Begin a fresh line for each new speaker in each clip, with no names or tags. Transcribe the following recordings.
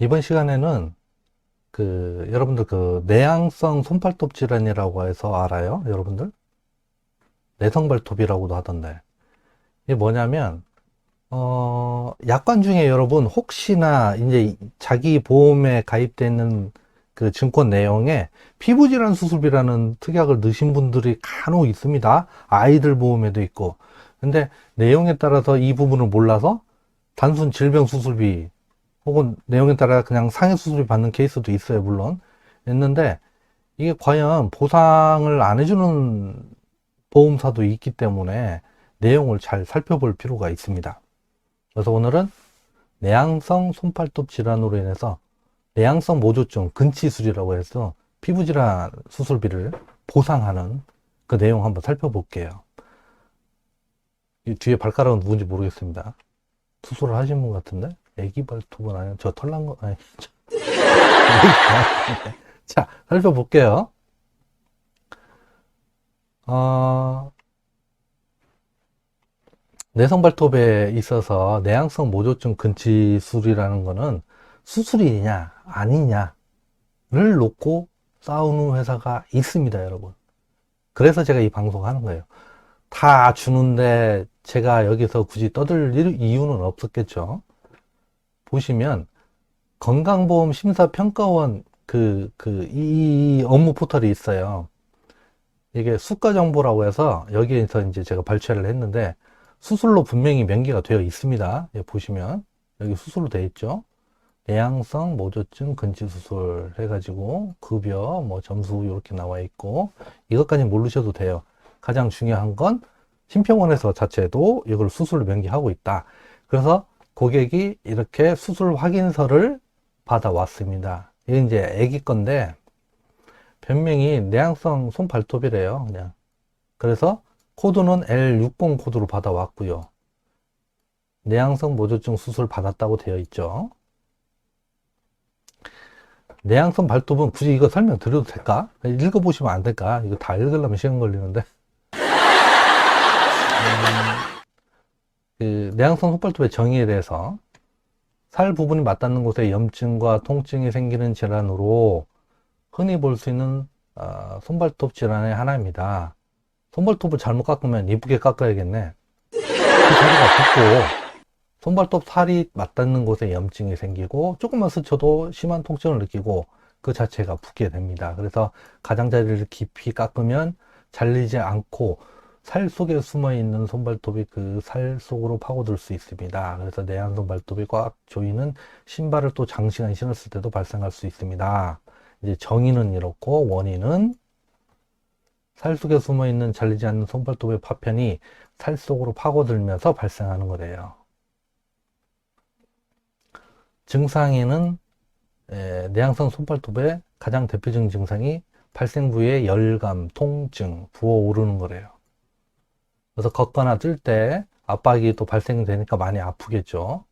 이번 시간에는 그 여러분들 그 내향성 손발톱 질환이라고 해서 알아요? 여러분들? 내성발톱이라고도 하던데. 이게 뭐냐면 어, 약관 중에 여러분 혹시나 이제 자기 보험에 가입되어 있는 그 증권 내용에 피부질환 수술비라는 특약을 넣으신 분들이 간혹 있습니다. 아이들 보험에도 있고. 근데 내용에 따라서 이 부분을 몰라서 단순 질병 수술비 혹은 내용에 따라 그냥 상해 수술비 받는 케이스도 있어요, 물론. 있는데 이게 과연 보상을 안 해주는 보험사도 있기 때문에 내용을 잘 살펴볼 필요가 있습니다. 그래서 오늘은 내향성 손팔톱 질환으로 인해서 내향성 모조증 근치술이라고 해서 피부질환 수술비를 보상하는 그 내용 한번 살펴볼게요. 이 뒤에 발가락은 누군지 모르겠습니다. 수술을 하신 분 같은데? 애기 발톱은 아니고 저 털난 거 아니 저- 자 살펴볼게요. 어, 내성 발톱에 있어서 내향성 모조증 근치술이라는 거는 수술이냐 아니냐를 놓고 싸우는 회사가 있습니다, 여러분. 그래서 제가 이 방송 하는 거예요. 다 주는데 제가 여기서 굳이 떠들 일- 이유는 없었겠죠. 보시면 건강보험 심사평가원 그, 그, 이, 이 업무 포털이 있어요. 이게 수가 정보라고 해서 여기에서 이제 제가 발췌를 했는데 수술로 분명히 명기가 되어 있습니다. 예, 보시면 여기 수술로 되어 있죠. 내향성 모조증 근치 수술 해가지고 급여 뭐 점수 이렇게 나와 있고 이것까지 모르셔도 돼요. 가장 중요한 건 심평원에서 자체도 이걸 수술로 명기하고 있다. 그래서 고객이 이렇게 수술 확인서를 받아왔습니다. 이게 이제 애기 건데 변명이 내향성 손발톱이래요. 그냥 그래서 코드는 L60 코드로 받아왔고요. 내향성 모조증 수술 받았다고 되어 있죠. 내향성 발톱은 굳이 이거 설명 드려도 될까? 읽어보시면 안 될까? 이거 다 읽으려면 시간 걸리는데. 음, 그 내향성 손발톱의 정의에 대해서 살 부분이 맞닿는 곳에 염증과 통증이 생기는 질환으로 흔히 볼 수 있는 어, 손발톱 질환의 하나입니다. 손발톱을 잘못 깎으면 이쁘게 깎아야겠네. 그 자리가 붓고 손발톱 살이 맞닿는 곳에 염증이 생기고 조금만 스쳐도 심한 통증을 느끼고 그 자체가 붓게 됩니다. 그래서 가장자리를 깊이 깎으면 잘리지 않고 살 속에 숨어 있는 손발톱이 그 살 속으로 파고들 수 있습니다. 그래서 내한 손발톱이 꽉 조이는 신발을 또 장시간 신었을 때도 발생할 수 있습니다. 이제 정의는 이렇고 원인은 살 속에 숨어 있는 잘리지 않는 손발톱의 파편이 살 속으로 파고들면서 발생하는 거래요. 증상에는 에, 내향성 손발톱의 가장 대표적인 증상이 발생 부위의 열감, 통증, 부어오르는 거래요. 그래서 걷거나 뜰때 압박이 또 발생되니까 많이 아프겠죠.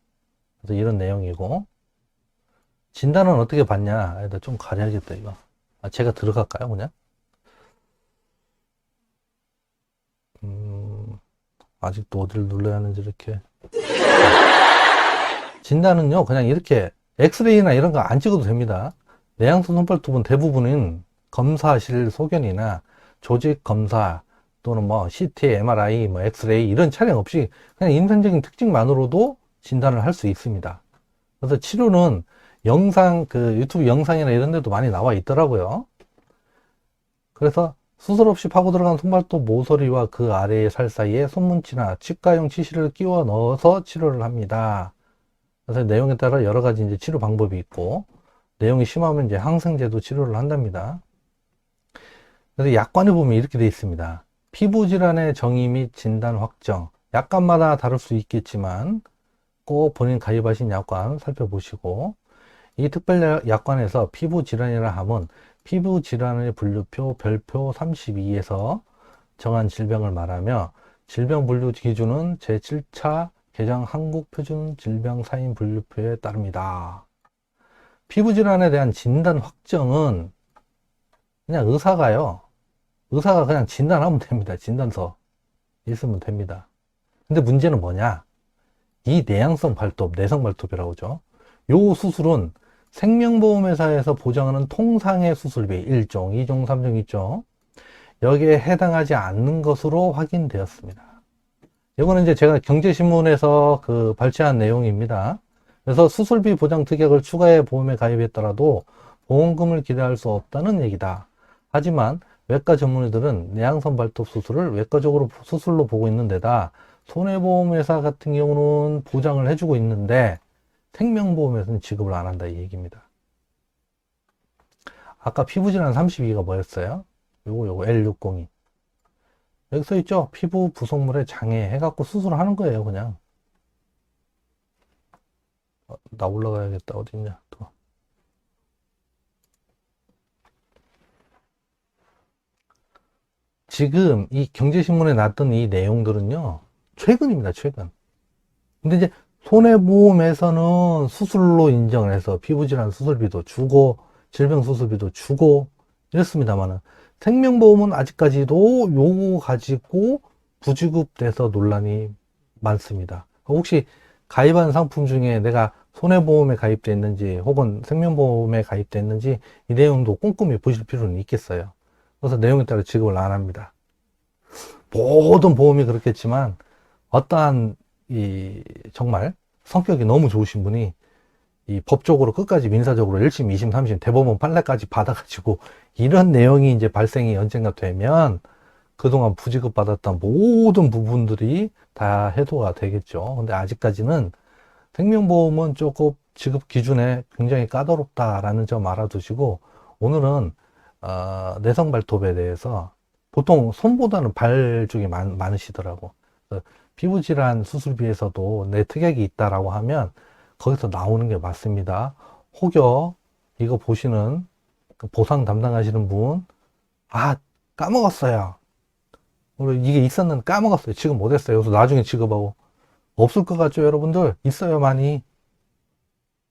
그래서 이런 내용이고 진단은 어떻게 받냐? 아, 나좀 가려야겠다 이거. 아, 제가 들어갈까요, 그냥? 음, 아직도 어디를 눌러야 하는지 이렇게. 진단은요, 그냥 이렇게 엑스레이나 이런 거 안 찍어도 됩니다. 내향성 손발톱은 대부분은 검사실 소견이나 조직 검사 또는 뭐 CT, MRI, 뭐 엑스레이 이런 촬영 없이 그냥 인상적인 특징만으로도 진단을 할 수 있습니다. 그래서 치료는 영상, 그 유튜브 영상이나 이런 데도 많이 나와 있더라고요. 그래서 수술 없이 파고 들어간 손발톱 모서리와 그 아래의 살 사이에 손문치나 치과용 치실을 끼워 넣어서 치료를 합니다. 그래서 내용에 따라 여러 가지 이제 치료 방법이 있고, 내용이 심하면 이제 항생제도 치료를 한답니다. 그래서 약관에 보면 이렇게 되어 있습니다. 피부 질환의 정의 및 진단 확정. 약관마다 다를 수 있겠지만, 꼭 본인 가입하신 약관 살펴보시고, 이 특별 약관에서 피부 질환이라 함은 피부 질환의 분류표 별표 32에서 정한 질병을 말하며 질병 분류 기준은 제7차 개정 한국 표준 질병 사인 분류표에 따릅니다. 피부 질환에 대한 진단 확정은 그냥 의사가요. 의사가 그냥 진단하면 됩니다. 진단서 있으면 됩니다. 근데 문제는 뭐냐? 이 내향성 발톱, 내성 발톱이라고 하죠. 요 수술은 생명보험회사에서 보장하는 통상의 수술비 1종, 2종, 3종 있죠. 여기에 해당하지 않는 것으로 확인되었습니다. 이거는 이제 제가 경제신문에서 그 발췌한 내용입니다. 그래서 수술비 보장 특약을 추가해 보험에 가입했더라도 보험금을 기대할 수 없다는 얘기다. 하지만 외과 전문의들은 내향선 발톱 수술을 외과적으로 수술로 보고 있는 데다 손해보험회사 같은 경우는 보장을 해주고 있는데 생명보험에서는 지급을 안 한다 이 얘기입니다. 아까 피부질환 32가 뭐였어요? 요거 요거 L602 여기 써 있죠? 피부 부속물에 장애 해갖고 수술하는 거예요 그냥 어, 나 올라가야겠다 어딨냐 또 지금 이 경제신문에 났던 이 내용들은요 최근입니다 최근 근데 이제 손해보험에서는 수술로 인정을 해서 피부질환 수술비도 주고 질병 수술비도 주고 이렇습니다만은 생명보험은 아직까지도 요거 가지고 부지급돼서 논란이 많습니다. 혹시 가입한 상품 중에 내가 손해보험에 가입돼 있는지 혹은 생명보험에 가입돼 있는지 이 내용도 꼼꼼히 보실 필요는 있겠어요. 그래서 내용에 따라 지급을 안 합니다. 모든 보험이 그렇겠지만 어떠한 이 정말 성격이 너무 좋으신 분이 이 법적으로 끝까지 민사적으로 1심, 2심, 3심 대법원 판례까지 받아가지고 이런 내용이 이제 발생이 언젠가 되면 그동안 부지급 받았던 모든 부분들이 다 해소가 되겠죠. 근데 아직까지는 생명보험은 조금 지급 기준에 굉장히 까다롭다라는 점 알아두시고 오늘은 어, 내성 발톱에 대해서 보통 손보다는 발 쪽이 많, 많으시더라고. 피부 질환 수술비에서도 내 특약이 있다라고 하면 거기서 나오는 게 맞습니다. 혹여 이거 보시는 그 보상 담당하시는 분, 아, 까먹었어요. 이게 있었는데 까먹었어요. 지금 못했어요. 그래서 나중에 지급하고. 없을 것 같죠, 여러분들? 있어요, 많이.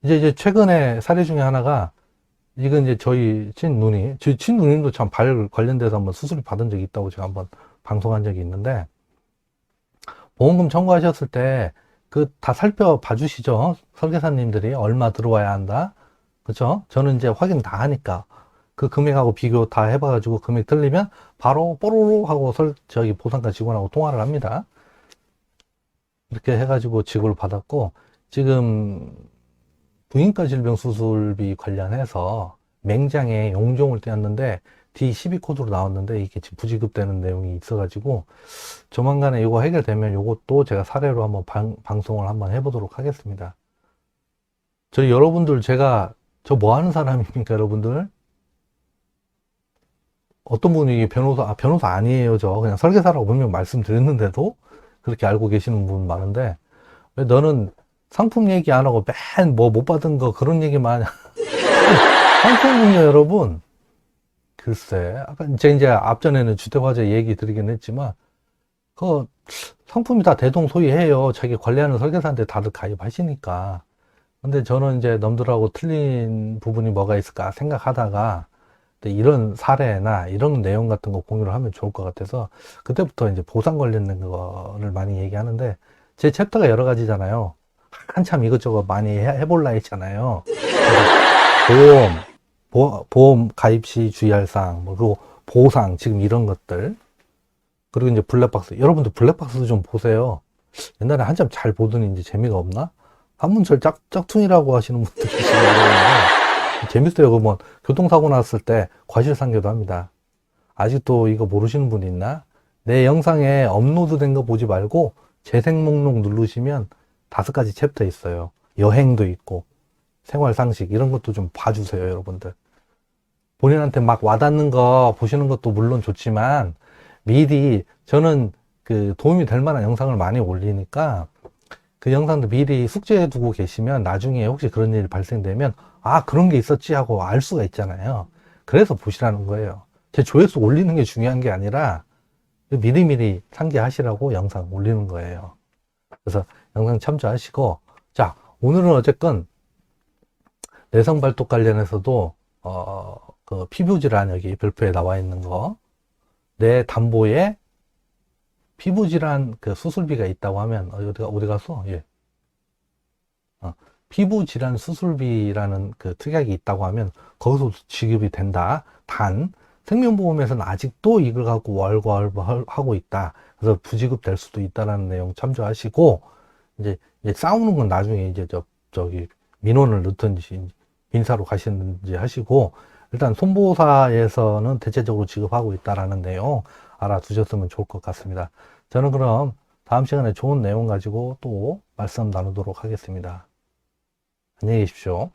이제, 이제 최근에 사례 중에 하나가, 이건 이제 저희 친누님, 저희 친누님도 참 발 관련돼서 한번 수술 받은 적이 있다고 제가 한번 방송한 적이 있는데, 보험금 청구하셨을 때, 그 다 살펴봐 주시죠. 설계사님들이 얼마 들어와야 한다. 그쵸? 저는 이제 확인 다 하니까. 그 금액하고 비교 다 해봐가지고 금액 틀리면 바로 뽀로로 하고 설, 저기 보상가 직원하고 통화를 합니다. 이렇게 해가지고 지급을 받았고, 지금 부인과 질병 수술비 관련해서 맹장에 용종을 떼었는데 D12 코드로 나왔는데 이게 지금 부지급되는 내용이 있어가지고 조만간에 이거 해결되면 이것도 제가 사례로 한번 방, 방송을 한번 해보도록 하겠습니다. 저희 여러분들 제가 저 뭐 하는 사람입니까 여러분들? 어떤 분이 변호사, 아, 변호사 아니에요, 저. 그냥 설계사라고 분명 말씀드렸는데도 그렇게 알고 계시는 분 많은데, 왜 너는 상품 얘기 안 하고 맨 뭐 못 받은 거 그런 얘기만. 상품은요, 여러분. 글쎄, 아까 제가 이제 앞전에는 주택화재 얘기 드리긴 했지만, 그 상품이 다 대동소이해요. 자기 관리하는 설계사한테 다들 가입하시니까. 근데 저는 이제 넘들하고 틀린 부분이 뭐가 있을까 생각하다가, 이런 사례나 이런 내용 같은 거 공유를 하면 좋을 것 같아서 그때부터 이제 보상 관련된 거를 많이 얘기하는데 제 챕터가 여러 가지잖아요. 한참 이것저것 많이 해, 볼라 했잖아요. 보험, 보, 보험 가입 시 주의할 사항, 뭐 그리고 보상 지금 이런 것들 그리고 이제 블랙박스 여러분들 블랙박스도 좀 보세요. 옛날에 한참 잘 보더니 이제 재미가 없나? 한문철 짝, 짝퉁이라고 하시는 분들 계시는데 재밌어요. 그뭐 교통사고 났을 때 과실상계도 합니다. 아직도 이거 모르시는 분 있나? 내 영상에 업로드 된 거 보지 말고 재생 목록 누르시면 다섯 가지 챕터 있어요. 여행도 있고 생활 상식 이런 것도 좀 봐주세요, 여러분들. 본인한테 막 와닿는 거 보시는 것도 물론 좋지만 미리 저는 그 도움이 될 만한 영상을 많이 올리니까 그 영상도 미리 숙제해 두고 계시면 나중에 혹시 그런 일이 발생되면 아, 그런 게 있었지 하고 알 수가 있잖아요. 그래서 보시라는 거예요. 제 조회수 올리는 게 중요한 게 아니라 미리미리 상기하시라고 영상 올리는 거예요. 그래서 영상 참조하시고, 자, 오늘은 어쨌건 내성 발톱 관련해서도, 어, 그 피부 질환 여기 별표에 나와 있는 거, 내 담보에 피부 질환 그 수술비가 있다고 하면, 어디가, 어디 갔어? 예. 어, 피부 질환 수술비라는 그 특약이 있다고 하면 거기서 지급이 된다. 단 생명보험에서는 아직도 이걸 갖고 월월하고 있다. 그래서 부지급 될 수도 있다라는 내용 참조하시고 이제, 이제 싸우는 건 나중에 이제 저 저기 민원을 넣든지 민사로 가시는지 하시고 일단 손보사에서는 대체적으로 지급하고 있다라는 내용 알아두셨으면 좋을 것 같습니다. 저는 그럼 다음 시간에 좋은 내용 가지고 또 말씀 나누도록 하겠습니다. 안녕히 계십시오.